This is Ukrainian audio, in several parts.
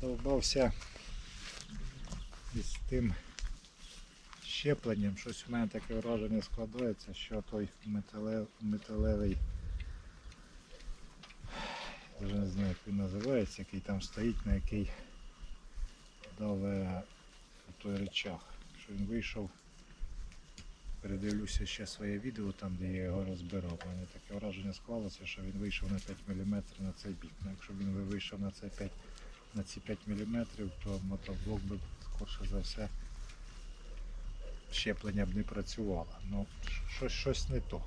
задовбався із тим щепленням. Щось у мене таке враження складається, що той металев, металевий, я вже не знаю, як він називається, який там стоїть, на який даве той речах. Що він вийшов. Передивлюся ще своє відео там, де я його розбирав. У мене таке враження склалося, що він вийшов на 5 мм на цей бік. Ну, якщо він вийшов на, цей 5, на ці 5 мм, то мотоблок би скорше за все щеплення б не працювало. Ну, щось, щось не то.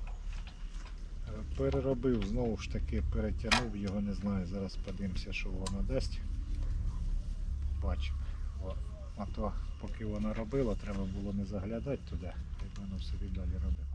Е, Переробив, знову ж таки перетягнув його, не знаю, зараз подивимося, що воно дасть. Бачимо. А то поки воно робило, треба було не заглядати туди, як воно собі далі робило.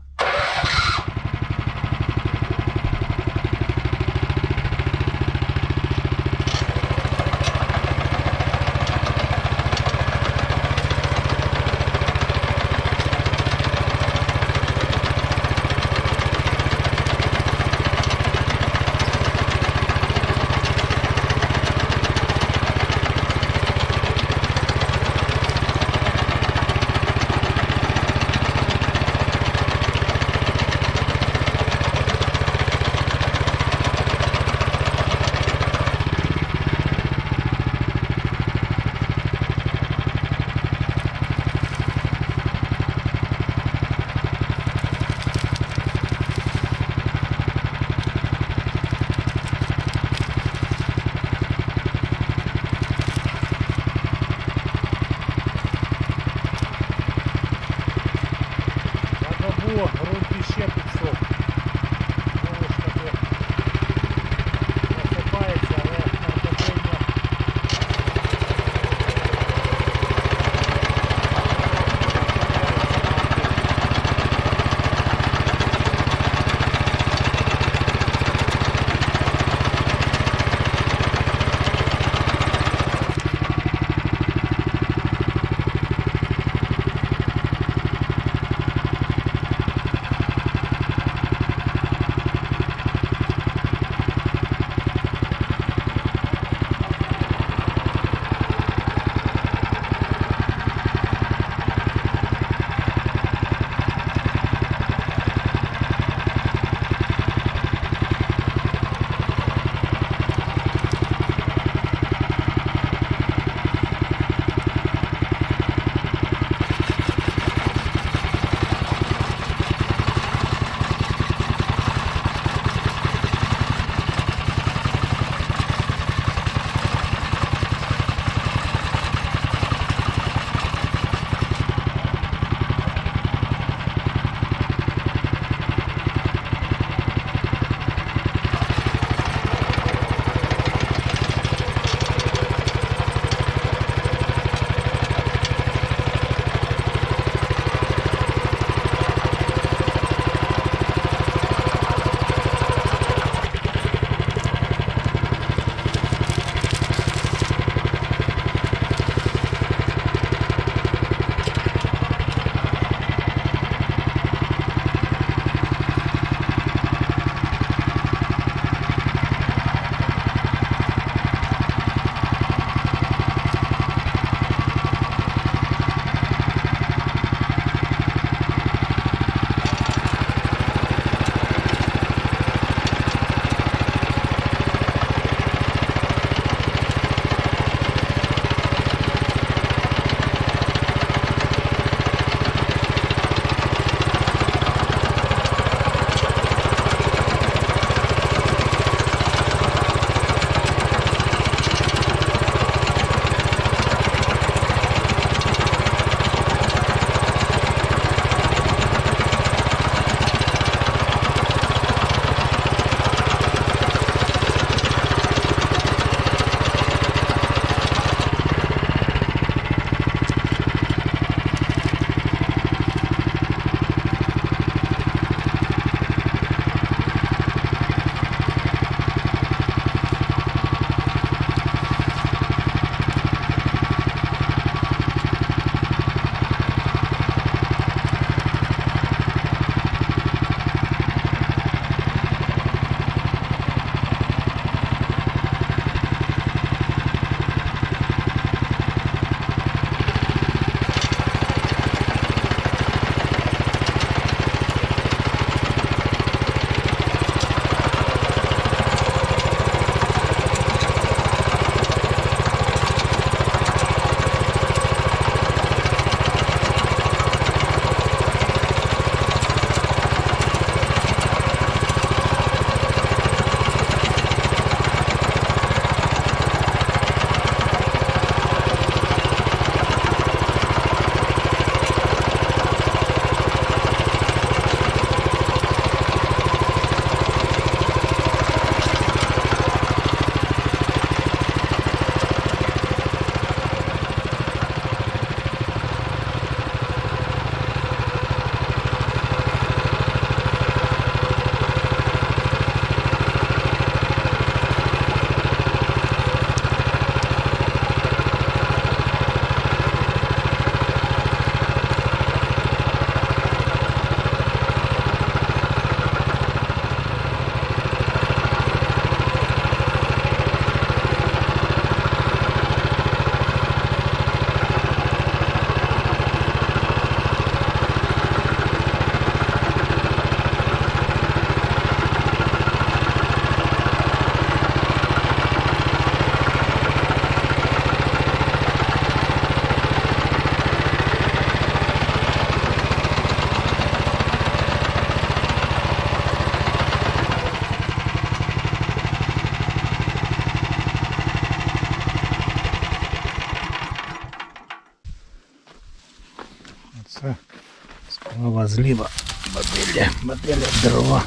Слава зліва, бабиля, бабиля дрова.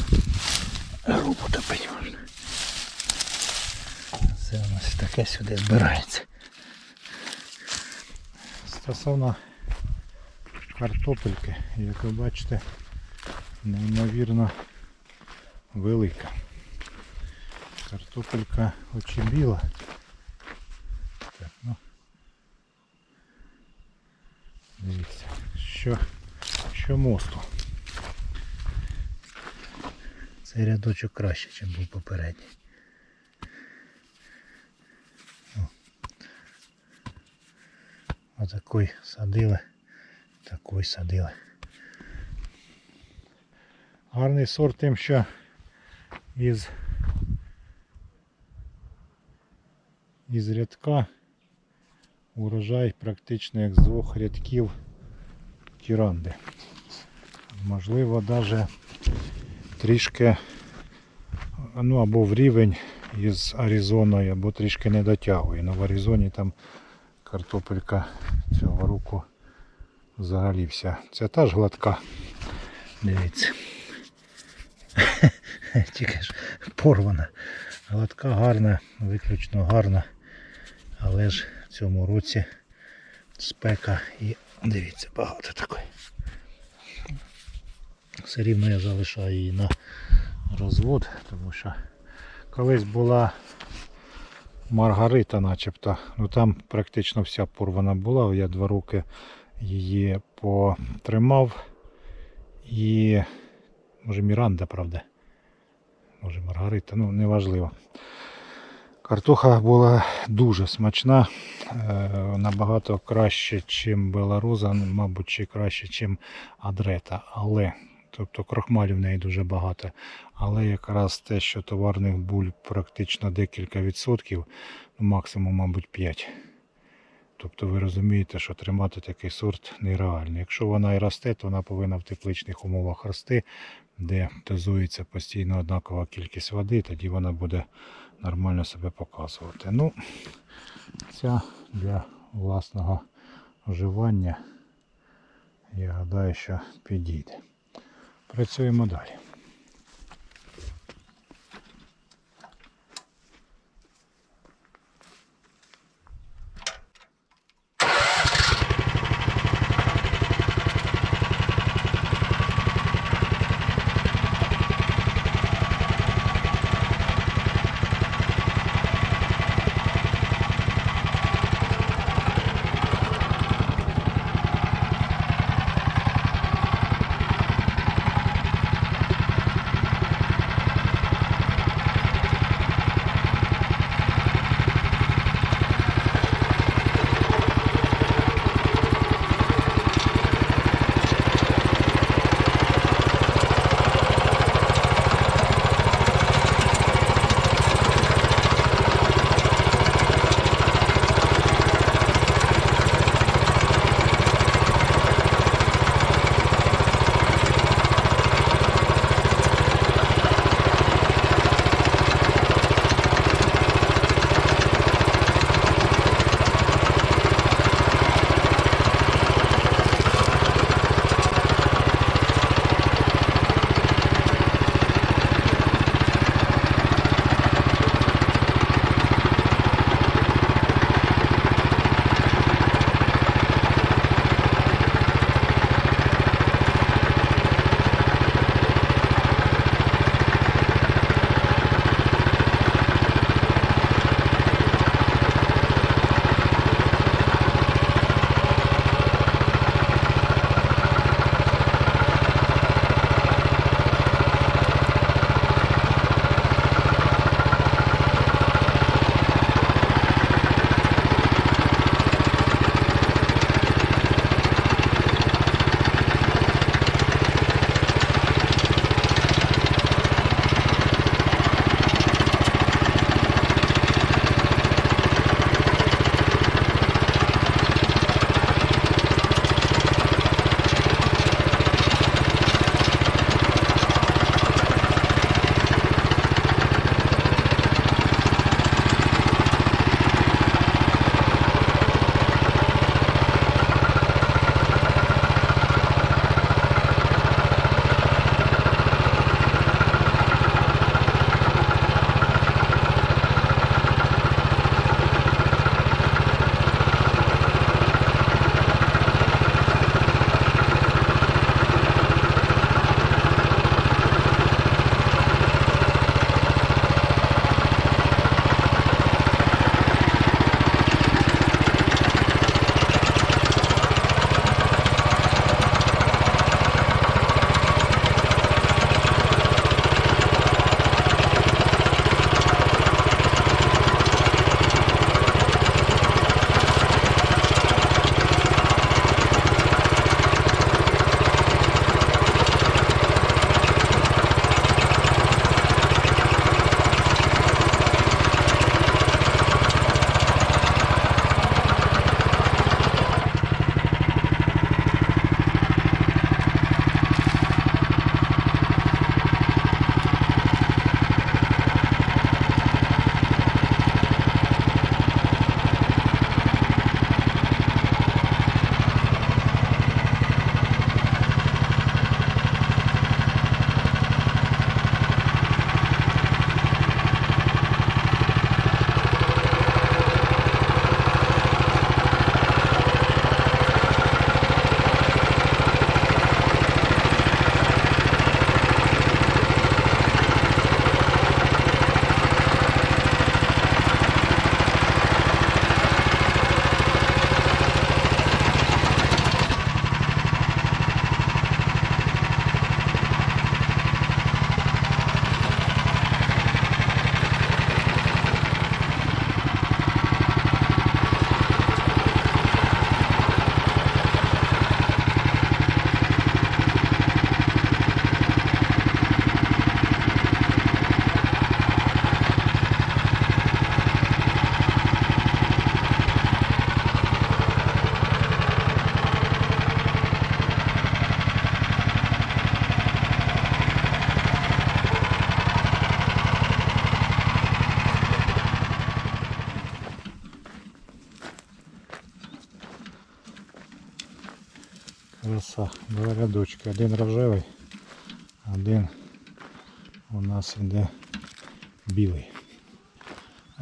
Грубу топить можна. Це у нас таке сюди збирається. Стосовно картопельки, як ви бачите, неймовірно велика. Картопелька хоч і біла. Так, ну. Дивіться, що, що мосту. Цей рядочок краще, ніж був попередній. Отакий садили, такий садили. Гарний сорт тим, що із, із рядка урожай практично як з двох рядків тіранди. Можливо, навіть трішки ну або в рівень із Аризоною, або трішки не дотягує. Ну в Аризоні там картопелька цього року взагалі вся. Це та ж гладка. Дивіться. Тільки ж порвана. Гладка гарна, виключно гарна. Але ж в цьому році спека і дивіться, багато такої. Все рівно я залишаю її на розвод, тому що Колись була Маргарита начебто. Ну там практично вся порвана була. Я два роки її потримав. І може Міранда, правда. Може Маргарита, ну неважливо. Картоха була дуже смачна, е, набагато краще, ніж Беларуза, мабуть, краще, ніж Адрета. Але, тобто крохмалів в неї дуже багато. Але якраз те, що товарних буль практично декілька відсотків, ну, максимум, мабуть, 5. Тобто ви розумієте, що тримати такий сорт нереально. Якщо вона і росте, то вона повинна в тепличних умовах рости, де дозується постійно однакова кількість води, тоді вона буде нормально себе показувати. Ну, ця для власного вживання, я гадаю, що підійде. Працюємо далі. Краса. Два рядочки. Один рожевий, один у нас іде білий.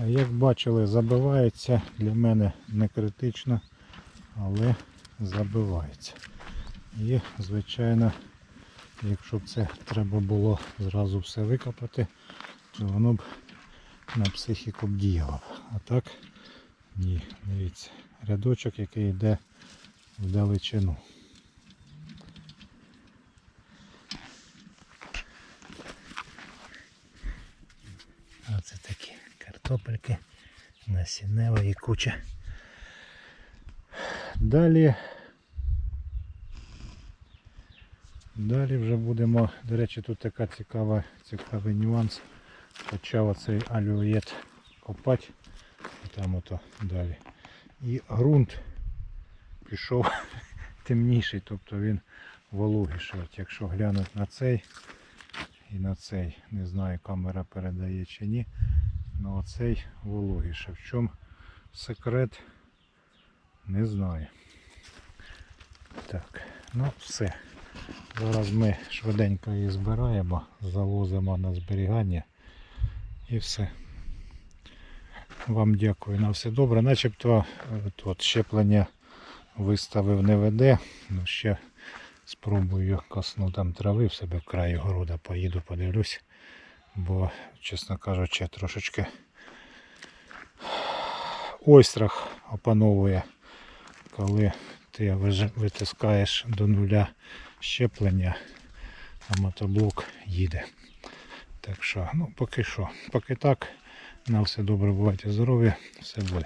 Як бачили, забивається для мене не критично, але забивається. І, звичайно, якщо б це треба було зразу все викопати, то воно б на психіку б діяло. А так ні, дивіться, рядочок, який йде в далечину. Насіннева і куча. Далі. Далі вже будемо, до речі, тут така цікава, цікавий нюанс. Почав оцей алюєт копати, там ото далі. І ґрунт пішов темніший, тобто він вологіший. От якщо глянути на цей і на цей, не знаю, камера передає чи ні, але оцей вологіше. В чому секрет? Не знаю. Так, ну все. Зараз ми швиденько її збираємо, завозимо на зберігання і все. Вам дякую на все добре. Начебто е, тут щеплення виставив не веде. Ну ще спробую косну там трави в себе в краї города, поїду, подивлюсь. Бо, чесно кажучи, трошечки ойстрах опановує коли ти витискаєш до нуля щеплення, а мотоблок їде. Так що, ну поки що, поки так. На все добре, бувайте здорові, все буде.